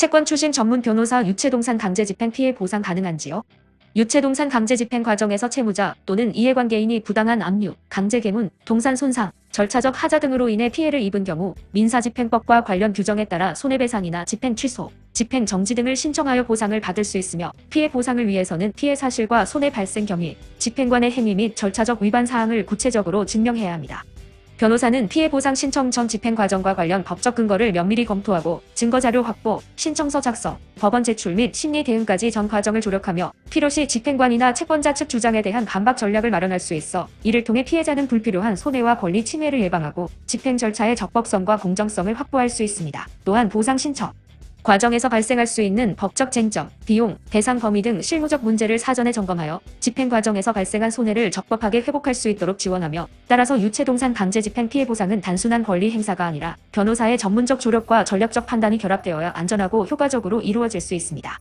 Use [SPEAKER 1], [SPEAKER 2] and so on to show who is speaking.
[SPEAKER 1] 채권 출신 전문 변호사 유체동산 강제집행 피해 보상 가능한지요? 유체동산 강제집행 과정에서 채무자 또는 이해관계인이 부당한 압류, 강제개문, 동산 손상, 절차적 하자 등으로 인해 피해를 입은 경우 민사집행법과 관련 규정에 따라 손해배상이나 집행 취소, 집행 정지 등을 신청하여 보상을 받을 수 있으며 피해 보상을 위해서는 피해 사실과 손해 발생 경위, 집행관의 행위 및 절차적 위반 사항을 구체적으로 증명해야 합니다. 변호사는 피해 보상 신청 전 집행 과정과 관련 법적 근거를 면밀히 검토하고 증거 자료 확보, 신청서 작성, 법원 제출 및 심리 대응까지 전 과정을 조력하며 필요시 집행관이나 채권자 측 주장에 대한 반박 전략을 마련할 수 있어 이를 통해 피해자는 불필요한 손해와 권리 침해를 예방하고 집행 절차의 적법성과 공정성을 확보할 수 있습니다. 또한 보상 신청 과정에서 발생할 수 있는 법적 쟁점, 비용, 대상 범위 등 실무적 문제를 사전에 점검하여 집행 과정에서 발생한 손해를 적법하게 회복할 수 있도록 지원하며 따라서 유체동산 강제 집행 피해 보상은 단순한 권리 행사가 아니라 변호사의 전문적 조력과 전략적 판단이 결합되어야 안전하고 효과적으로 이루어질 수 있습니다.